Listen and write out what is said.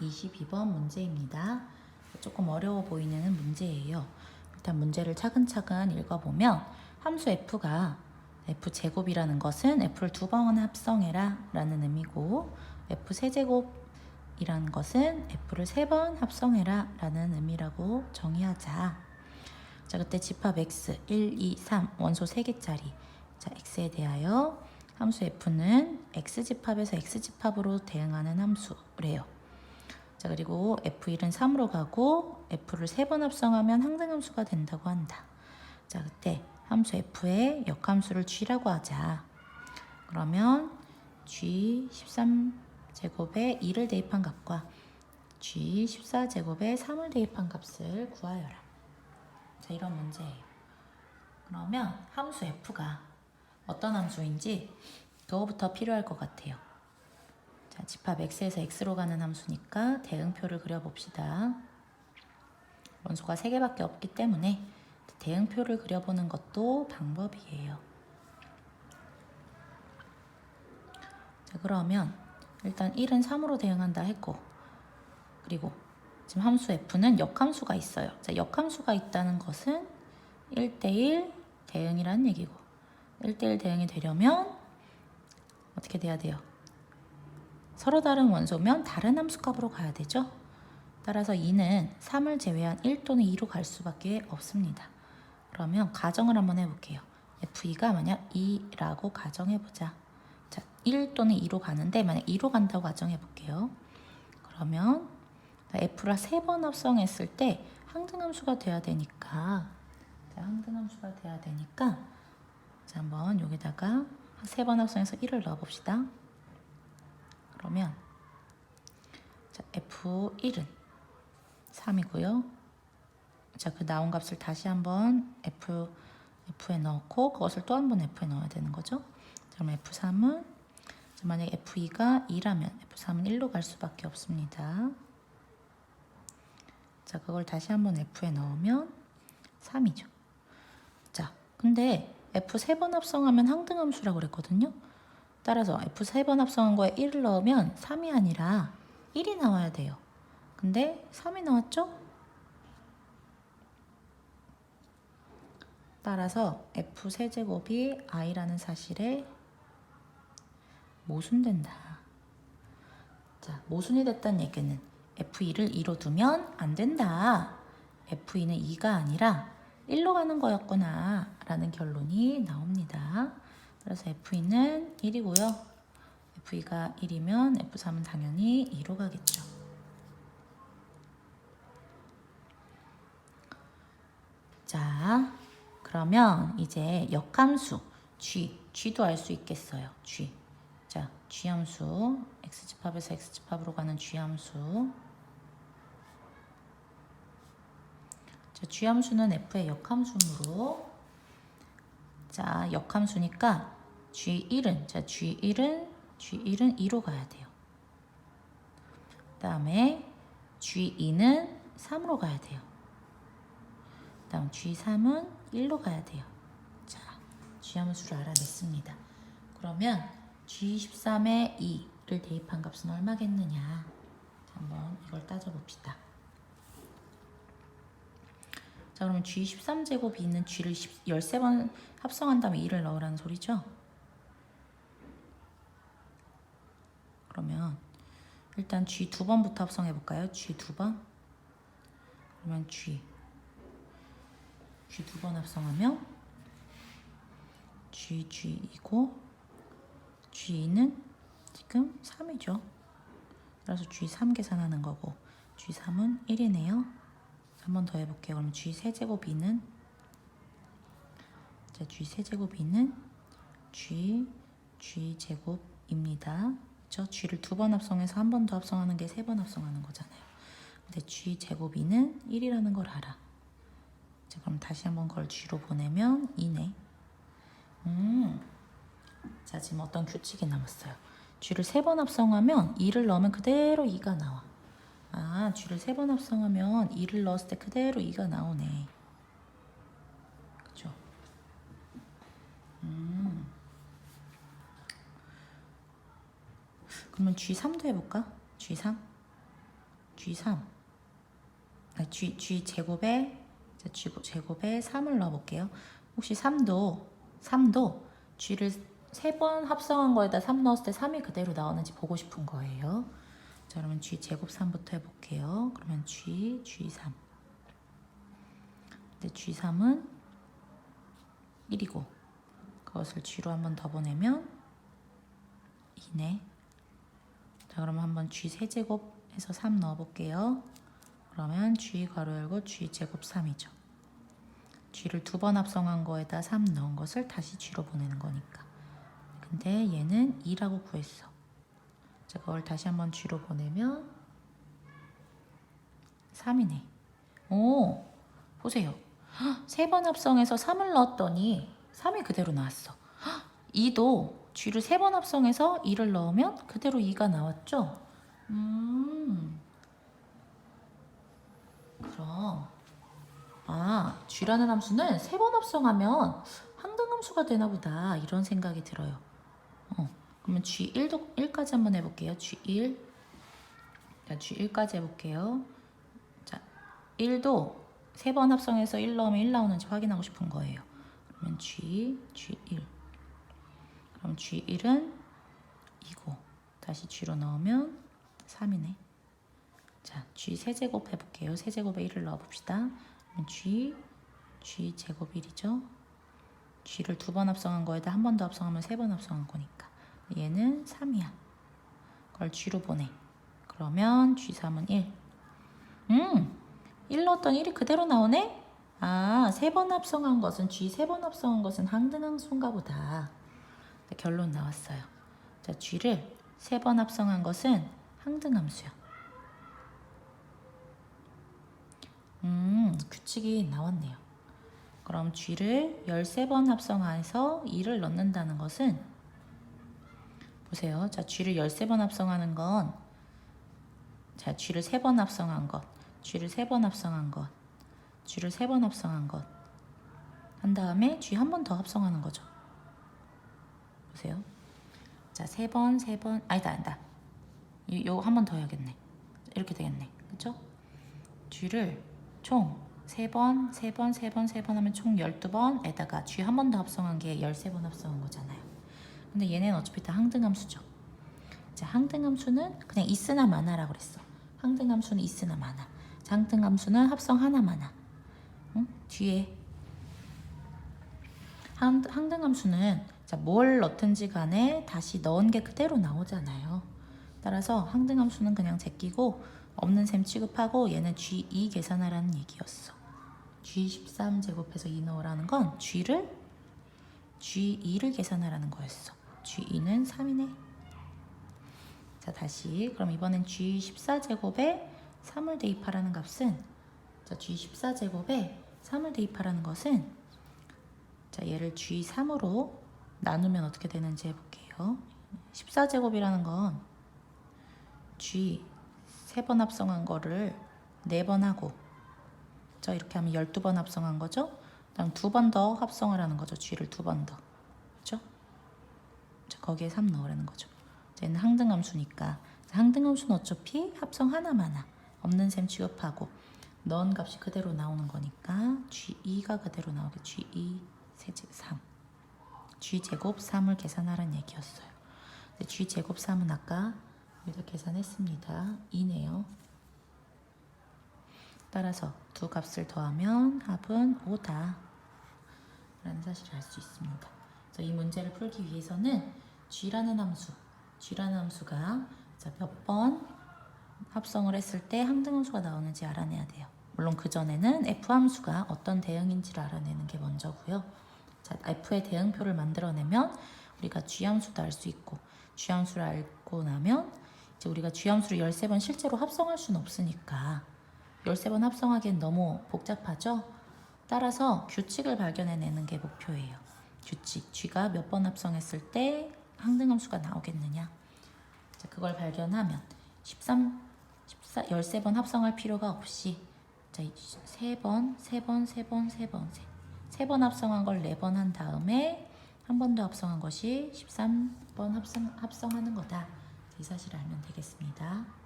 22번 문제입니다. 조금 어려워 보이는 문제예요. 일단 문제를 차근차근 읽어보면 함수 f가 f 제곱이라는 것은 f를 두 번 합성해라 라는 의미고 f 세제곱이라는 것은 f를 세 번 합성해라 라는 의미라고 정의하자. 자, 그때 집합 x 1, 2, 3 원소 3개짜리 자, x에 대하여 함수 f는 x 집합에서 x 집합으로 대응하는 함수래요. 자, 그리고 f1은 3으로 가고 f를 세번 합성하면 항등함수가 된다고 한다. 자, 그때 함수 f의 역함수를 g라고 하자. 그러면 g 13제곱에 2를 대입한 값과 g 14제곱에 3을 대입한 값을 구하여라. 자, 이런 문제예요. 그러면 함수 f가 어떤 함수인지 그거부터 필요할 것 같아요. 자, 집합 x에서 x로 가는 함수니까 대응표를 그려봅시다. 원소가 3개밖에 없기 때문에 대응표를 그려보는 것도 방법이에요. 자, 그러면 일단 1은 3으로 대응한다 했고 그리고 지금 함수 f는 역함수가 있어요. 자, 역함수가 있다는 것은 1대1 대응이라는 얘기고 1대1 대응이 되려면 어떻게 돼야 돼요? 서로 다른 원소면 다른 함수값으로 가야 되죠. 따라서 2는 3을 제외한 1 또는 2로 갈 수밖에 없습니다. 그러면 가정을 한번 해볼게요. F2가 만약 2라고 가정해보자. 자, 1 또는 2로 가는데 만약 2로 간다고 가정해볼게요. 그러면 F를 세번 합성했을 때 항등함수가 돼야 되니까 자, 항등함수가 돼야 되니까 자, 한번 여기다가 세번 합성해서 1을 넣어봅시다. 그러면 자, F1은 3이고요. 자, 그 나온 값을 다시 한번 F, F에 넣고 그것을 또 한 번 F에 넣어야 되는 거죠. 자, 그럼 F3은 자, 만약 F2가 2라면 F3은 1로 갈 수밖에 없습니다. 자, 그걸 다시 한번 F에 넣으면 3이죠. 자, 근데 F 세 번 합성하면 항등함수라고 그랬거든요. 따라서 F 세 번 합성한 거에 1을 넣으면 3이 아니라 1이 나와야 돼요. 근데 3이 나왔죠? 따라서 F 세제곱이 i라는 사실에 모순된다. 자, 모순이 됐다는 얘기는 F2를 2로 두면 안 된다. F2는 2가 아니라 1로 가는 거였구나 라는 결론이 나옵니다. 그래서 F2는 1이고요. F2가 1이면 F3은 당연히 2로 가겠죠. 자, 그러면 이제 역함수 G, G도 알 수 있겠어요. G. 자, G 함수, X집합에서 X집합으로 가는 G 함수. 자, G 함수는 F의 역함수므로 자, 역함수니까 G1은 자, G1은 G1은 2로 가야 돼요. 그다음에 G2는 3으로 가야 돼요. 그다음 G3은 1로 가야 돼요. 자, G 함수를 알아냈습니다. 그러면 G13에 2를 대입한 값은 얼마겠느냐? 자, 한번 이걸 따져 봅시다. 자, 그러면 G13제곱 이 있는 G를 10, 13번 합성한 다음에 2를 넣으라는 소리죠? 그러면 일단 G 두 번부터 합성해 볼까요? G 두 번. 그러면 G G 두 번 합성하면 G G이고 G는 지금 3이죠. 그래서 G3 계산하는 거고 G3은 1이네요. 한 번 더 해볼게요. 그럼 G 세제곱 2는 자 G 세제곱 2는 G G 제곱입니다. 저 G를 두 번 합성해서 한 번 더 합성하는 게 세 번 합성하는 거잖아요. 근데 G 제곱 2는 1이라는 걸 알아. 자, 그럼 다시 한번 그걸 G로 보내면 2네. 음. 자, 지금 어떤 규칙이 남았어요. G를 세 번 합성하면 2를 넣으면 그대로 2가 나와. 아, G를 세 번 합성하면 2를 넣었을 때 그대로 2가 나오네. 그죠? 음. 그러면 G3도 해볼까? G3? G3 아, G, G 제곱에 자, G 제곱에 3을 넣어볼게요. 혹시 3도 3도 G를 세 번 합성한 거에다 3 넣었을 때 3이 그대로 나오는지 보고 싶은 거예요. 자, 그러면 G 제곱 3부터 해볼게요. 그러면 G, G3. 근데 G3은 1이고 그것을 G로 한번 더 보내면 2네. 자, 그러면 한번 G 세제곱 해서 3 넣어볼게요. 그러면 G 가로 열고 G 제곱 3이죠. G를 두 번 합성한 거에다 3 넣은 것을 다시 G로 보내는 거니까. 근데 얘는 2라고 구했어. 자, 그걸 다시 한번 G로 보내면 3이네. 오, 보세요. 세 번 합성해서 3을 넣었더니 3이 그대로 나왔어. 2도 G를 세 번 합성해서 2를 넣으면 그대로 2가 나왔죠? 음. 그럼 아, G라는 함수는 세 번 합성하면 항등함수가 되나 보다 이런 생각이 들어요. 어, 그러면 G1도 1까지 한번 해볼게요. G1 자, G1까지 해볼게요. 자, 1도 세 번 합성해서 1 넣으면 1 나오는지 확인하고 싶은 거예요. 그러면 G, G1 그럼 G1은 2고 다시 G로 넣으면 3이네. 자, G 세제곱 해볼게요. 세제곱에 1을 넣어봅시다. 그럼 G, G 제곱 1이죠. G를 두 번 합성한 거에다 한 번 더 합성하면 세 번 합성한 거니까. 얘는 3이야. 그걸 G로 보내. 그러면 G3은 1. 음, 1 넣었던 1이 그대로 나오네? 아, 세 번 합성한 것은 G 세 번 합성한 것은 항등함수인가 보다. 네, 결론 나왔어요. 자, G를 세 번 합성한 것은 항등함수야. 음, 규칙이 나왔네요. 그럼 G를 13번 합성해서 2를 넣는다는 것은 보세요. 자, G를 13번 합성하는 건 자, G를 3번 합성한 것, G를 3번 합성한 것, G를 3번 합성한 것. 한 다음에 G 한번 더 합성하는 거죠. 보세요. 자, 3번, 3번, 아니다, 아니다. 요 한 번 더 해야겠네. 이렇게 되겠네. 그쵸? G를 총 3번, 3번, 3번, 3번 하면 총 12번에다가 G 한번 더 합성한 게 13번 합성한 거잖아요. 근데 얘네는 어차피 다 항등함수죠. 자, 항등함수는 그냥 있으나 마나라고 그랬어. 항등함수는 있으나 마나. 자, 항등함수는 합성 하나 마나. 응? 뒤에 항, 항등함수는 자, 뭘 넣든지 간에 다시 넣은 게 그대로 나오잖아요. 따라서 항등함수는 그냥 제끼고 없는 셈 취급하고 얘는 G2 계산하라는 얘기였어. G13 제곱해서 2 넣으라는 건 G를 G2를 계산하라는 거였어. G2는 3이네. 자 다시 그럼 이번엔 G14 제곱에 3을 대입하라는 값은 자 G14 제곱에 3을 대입하라는 것은 자 얘를 G3으로 나누면 어떻게 되는지 해볼게요. 14제곱이라는 건 G 세번 합성한 거를 네번 하고 자 이렇게 하면 12번 합성한 거죠. 그다음 두 번 더 합성을 하는 거죠. G를 두 번 더. 거기에 3 넣으라는 거죠. 자, 얘는 항등함수니까 항등함수는 어차피 합성 하나마나 없는 셈 취급하고 넣은 값이 그대로 나오는 거니까 G2가 그대로 나오게 G2 세제 3 G제곱 3을 계산하라는 얘기였어요. G제곱 3은 아까 여기다 계산했습니다. 2네요. 따라서 두 값을 더하면 합은 5다. 라는 사실을 알 수 있습니다. 이 문제를 풀기 위해서는 G라는 함수, G라는 함수가 몇 번 합성을 했을 때 항등함수가 나오는지 알아내야 돼요. 물론 그 전에는 F 함수가 어떤 대응인지를 알아내는 게 먼저고요. 자, F의 대응표를 만들어내면 우리가 G 함수도 알 수 있고 G 함수를 알고 나면 이제 우리가 G 함수를 13번 실제로 합성할 수는 없으니까 13번 합성하기엔 너무 복잡하죠? 따라서 규칙을 발견해내는 게 목표예요. 규칙. G가 몇 번 합성했을 때 항등함수가 나오겠느냐. 자, 그걸 발견하면 13, 14, 13번 합성할 필요가 없이 자, 3번, 3번, 3번, 3번, 3번 합성한 걸 4번 한 다음에 한 번 더 합성한 것이 13번 합성, 합성하는 거다. 이 사실을 알면 되겠습니다.